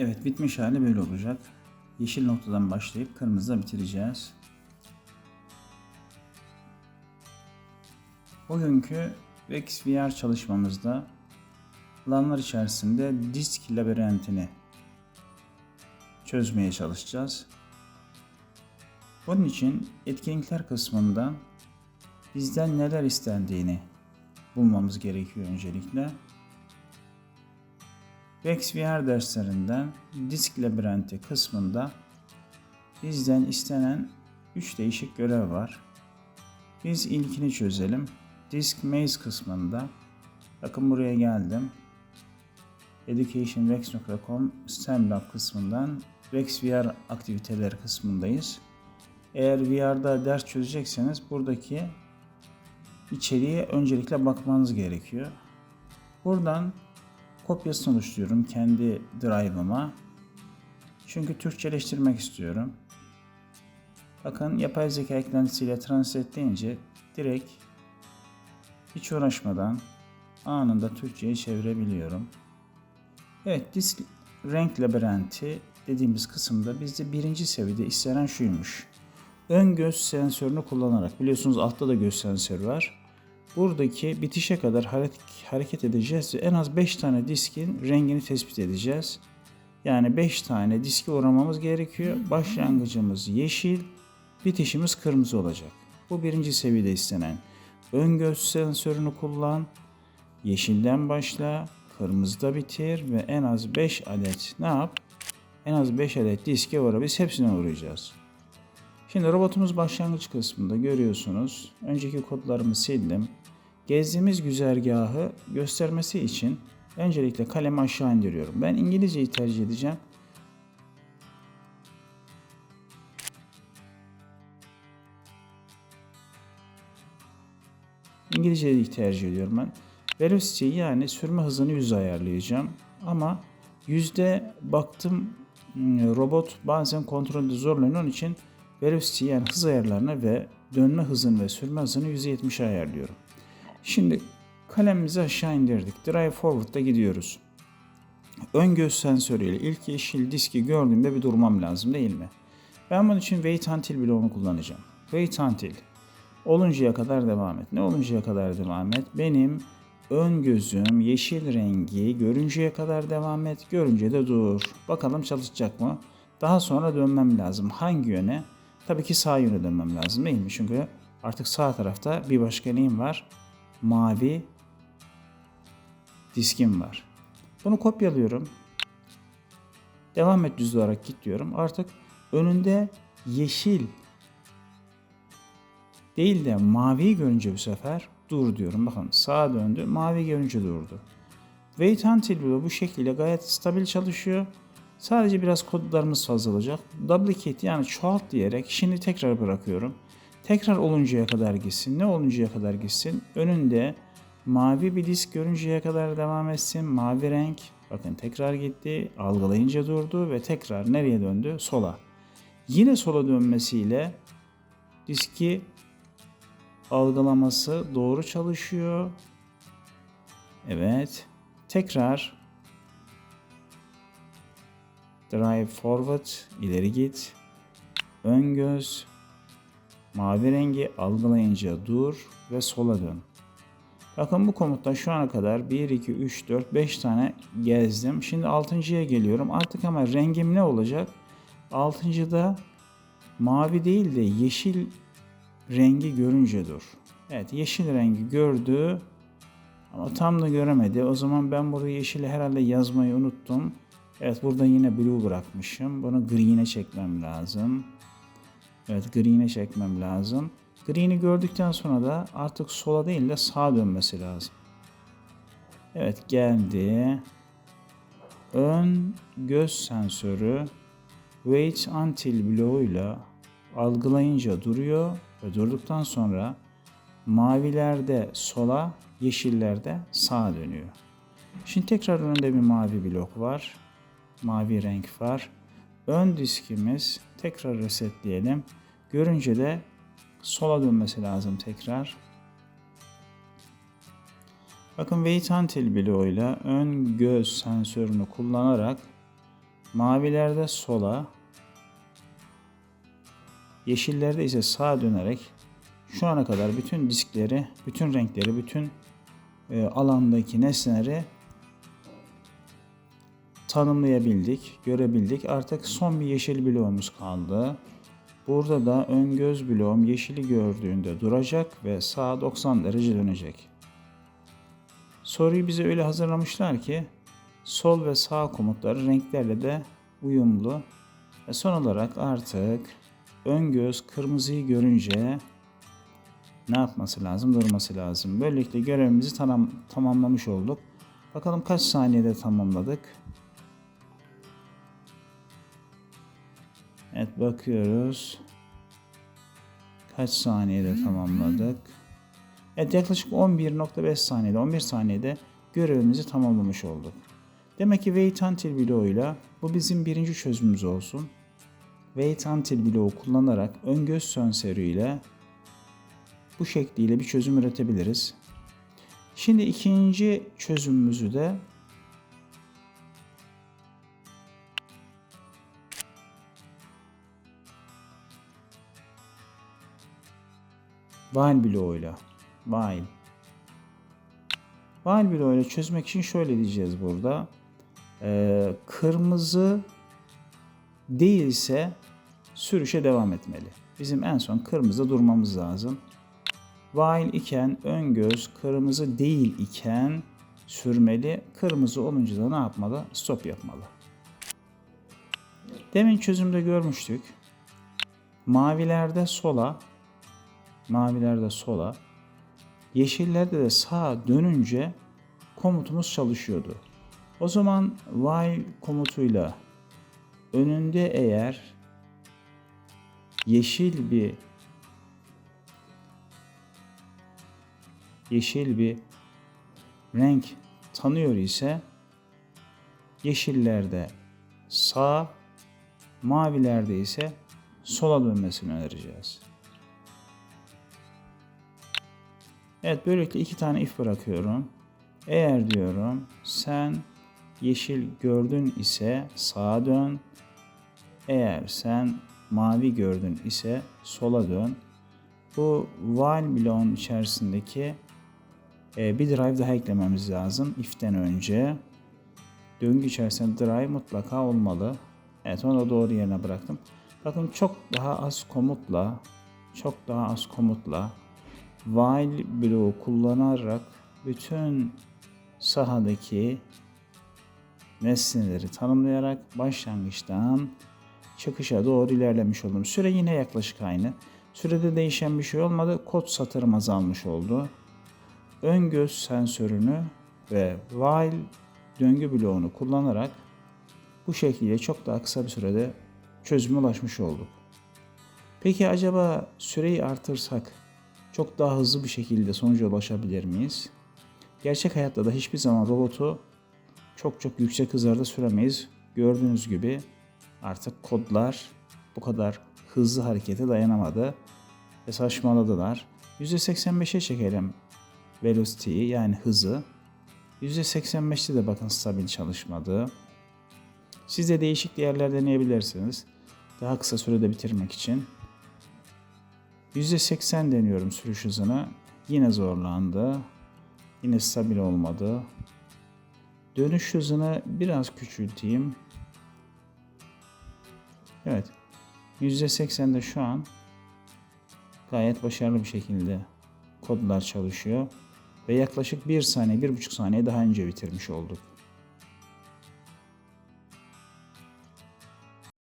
Evet bitmiş hali böyle olacak. Yeşil noktadan başlayıp kırmızıda bitireceğiz. Bugünkü Vex VR çalışmamızda alanlar içerisinde disk labirentini çözmeye çalışacağız. Bunun için etkinlikler kısmında bizden neler istendiğini bulmamız gerekiyor öncelikle. Vex VR derslerinden disk labirenti kısmında bizden istenen 3 değişik görev var. Biz ilkini çözelim. Disk Maze kısmında bakın buraya geldim. educationvex.com STEM Lab kısmından Vex VR aktiviteleri kısmındayız. Eğer VR'da ders çözecekseniz buradaki içeriğe öncelikle bakmanız gerekiyor. Buradan kopyasını oluşturuyorum kendi drive'ıma. Çünkü Türkçeleştirmek istiyorum. Bakın yapay zeka eklentisiyle translate deyince direkt hiç uğraşmadan anında Türkçe'ye çevirebiliyorum. Evet disk renk labirenti dediğimiz kısımda bizde birinci seviyede istenen şuymuş. Ön göz sensörünü kullanarak biliyorsunuz altta da göz sensörü var. Buradaki bitişe kadar hareket edeceğiz ve en az 5 tane diskin rengini tespit edeceğiz. Yani 5 tane diski uğramamız gerekiyor. Başlangıcımız yeşil, bitişimiz kırmızı olacak. Bu birinci seviyede istenen. Ön göz sensörünü kullan, yeşilden başla, kırmızıda bitir ve en az 5 adet ne yap? En az 5 adet diske uğra. Biz hepsine uğrayacağız. Şimdi robotumuz başlangıç kısmında görüyorsunuz. Önceki kodlarımı sildim. Gezdiğimiz güzergahı göstermesi için öncelikle kalemi aşağı indiriyorum. Ben İngilizceyi tercih edeceğim. İngilizceyi tercih ediyorum ben. Velocity yani sürme hızını 100 ayarlayacağım. Ama yüzde baktım hmm, robot bazen kontrolde zorlanıyor. Onun için velocity yani hız ayarlarına ve dönme hızını ve sürme hızını 170'e ayarlıyorum. Şimdi kalemimizi aşağı indirdik. Drive forward'da gidiyoruz. Ön göz sensörüyle ilk yeşil diski gördüğümde bir durmam lazım değil mi? Ben bunun için wait until bloğunu kullanacağım. Wait until. Oluncaya kadar devam et. Ne oluncaya kadar devam et? Benim ön gözüm yeşil rengi görünceye kadar devam et. Görünce de dur. Bakalım çalışacak mı? Daha sonra dönmem lazım. Hangi yöne? Tabii ki sağ yöne dönmem lazım değil mi? Çünkü artık sağ tarafta bir başka neyim var? Mavi diskim var. Bunu kopyalıyorum. Devam et düz olarak git diyorum. Artık önünde yeşil değil de mavi görünce bu sefer dur diyorum. Bakın sağa döndü. Mavi görünce durdu. Wait until bloğu bu şekilde gayet stabil çalışıyor. Sadece biraz kodlarımız fazla olacak. Duplicate yani çoğalt diyerek şimdi tekrar bırakıyorum. Tekrar oluncaya kadar gitsin. Ne oluncaya kadar gitsin? Önünde mavi bir disk görünceye kadar devam etsin. Mavi renk. Bakın tekrar gitti. Algılayınca durdu ve tekrar nereye döndü? Sola. Yine sola dönmesiyle diski algılaması doğru çalışıyor. Evet. Tekrar drive forward ileri git. Ön göz mavi rengi algılayınca dur ve sola dön. Bakın bu komutta şu ana kadar 1, 2, 3, 4, 5 tane gezdim. Şimdi 6.ya geliyorum. Artık ama rengim ne olacak? 6.da mavi değil de yeşil rengi görünce dur. Evet yeşil rengi gördü ama tam da göremedi. O zaman ben burada yeşili herhalde yazmayı unuttum. Evet burada yine blue bırakmışım. Bunu green'e çekmem lazım. Evet green'e çekmem lazım. Green'i gördükten sonra da artık sola değil de sağa dönmesi lazım. Evet geldi. Ön göz sensörü wait until bloğuyla algılayınca duruyor ve durduktan sonra mavilerde sola, yeşillerde sağa dönüyor. Şimdi tekrar önünde bir mavi blok var. Mavi renk var. Ön diskimiz tekrar resetleyelim. Görünce de sola dönmesi lazım tekrar. Bakın wait until bloğuyla ön göz sensörünü kullanarak mavilerde sola, yeşillerde ise sağa dönerek şu ana kadar bütün diskleri, bütün renkleri, bütün e, alandaki nesneleri tanımlayabildik, görebildik. Artık son bir yeşil bloğumuz kaldı. Burada da ön göz bloğum yeşili gördüğünde duracak ve sağa 90 derece dönecek. Soruyu bize öyle hazırlamışlar ki sol ve sağ komutları renklerle de uyumlu. Ve son olarak artık ön göz kırmızıyı görünce ne yapması lazım? Durması lazım. Böylelikle görevimizi tamam, tamamlamış olduk. Bakalım kaç saniyede tamamladık? Evet bakıyoruz. Kaç saniyede tamamladık? Evet yaklaşık 11.5 saniyede, 11 saniyede görevimizi tamamlamış olduk. Demek ki wait until bloğuyla bu bizim birinci çözümümüz olsun. Wait until bloğu kullanarak ön göz sensörüyle bu şekliyle bir çözüm üretebiliriz. Şimdi ikinci çözümümüzü de while bloğuyla while while bloğuyla çözmek için şöyle diyeceğiz burada. Ee, kırmızı değilse sürüşe devam etmeli. Bizim en son kırmızı durmamız lazım. While iken ön göz kırmızı değil iken sürmeli. Kırmızı olunca da ne yapmalı? Stop yapmalı. Demin çözümde görmüştük. Mavilerde sola, mavilerde sola, yeşillerde de sağa dönünce komutumuz çalışıyordu. O zaman while komutuyla önünde eğer yeşil bir yeşil bir renk tanıyor ise yeşillerde sağ, mavilerde ise sola dönmesini önereceğiz. Evet böylelikle iki tane if bırakıyorum. Eğer diyorum sen yeşil gördün ise sağa dön. Eğer sen mavi gördün ise sola dön. Bu while bloğun içerisindeki e, bir drive daha eklememiz lazım if'ten önce. Döngü içerisinde drive mutlaka olmalı. Evet onu da doğru yerine bıraktım. Bakın çok daha az komutla çok daha az komutla while bloğu kullanarak bütün sahadaki nesneleri tanımlayarak başlangıçtan çıkışa doğru ilerlemiş oldum. Süre yine yaklaşık aynı. Sürede değişen bir şey olmadı. Kod satırım azalmış oldu. Ön göz sensörünü ve while döngü bloğunu kullanarak bu şekilde çok daha kısa bir sürede çözüme ulaşmış olduk. Peki acaba süreyi artırsak çok daha hızlı bir şekilde sonuca ulaşabilir miyiz? Gerçek hayatta da hiçbir zaman robotu çok çok yüksek hızlarda süremeyiz. Gördüğünüz gibi artık kodlar bu kadar hızlı harekete dayanamadı ve saçmaladılar. %85'e çekelim velocity'yi yani hızı. %85'te de bakın stabil çalışmadı. Siz de değişik değerler deneyebilirsiniz. Daha kısa sürede bitirmek için. %80 deniyorum sürüş hızını. Yine zorlandı. Yine stabil olmadı. Dönüş hızını biraz küçülteyim. Evet. %80'de şu an gayet başarılı bir şekilde kodlar çalışıyor. Ve yaklaşık 1 saniye, 1,5 saniye daha önce bitirmiş olduk.